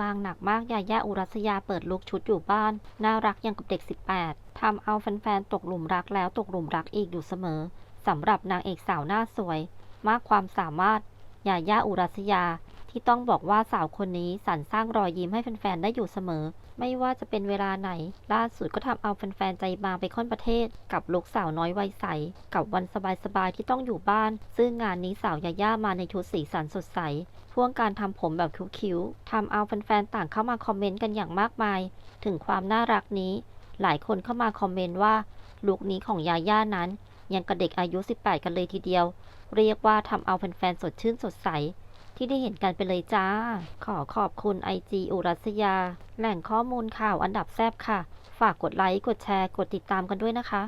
บางหนักมากยาย่าอุรัสยาเปิดลุกชุดอยู่บ้าน น่ารักยังกับเด็ก 18 ทำเอาแฟนๆ ตกหลุมรักแล้วตกหลุมรักอีกอยู่เสมอ สำหรับนางเอกสาวหน้าสวย มากความสามารถยาย่าอุรัสยา ที่ต้องบอกว่าสาวคนนี้สรรสร้างรอยยิ้มให้แฟนๆได้อยู่เสมอ ไม่ว่าจะเป็นเวลาไหน ล่าสุดก็ทำเอาแฟนๆใจบางไปค่อนประเทศ กับลูกสาวน้อยวัยใส กับวันสบายๆที่ต้องอยู่บ้าน ซึ่งงานนี้สาวยาย่ามาในชุดสีสันสดใสพ่วงการทำผมแบบคิ้วๆทำเอาแฟนๆต่างเข้ามาคอมเมนต์กันอย่างมากมาย ถึงความน่ารักนี้ หลายคนเข้ามาคอมเมนต์ว่าลุคนี้ของยาย่านั้น ยังกับเด็กอายุ 18 กันเลยทีเดียว เรียกว่าทำเอาแฟนๆสดชื่นสดใส ที่ได้เห็นกันไปเลยจ้า ขอขอบคุณ IG อุรัสยา แหล่งข้อมูลข่าวอันดับแซบค่ะ ฝากกดไลค์ กดแชร์ กดติดตามกันด้วยนะคะ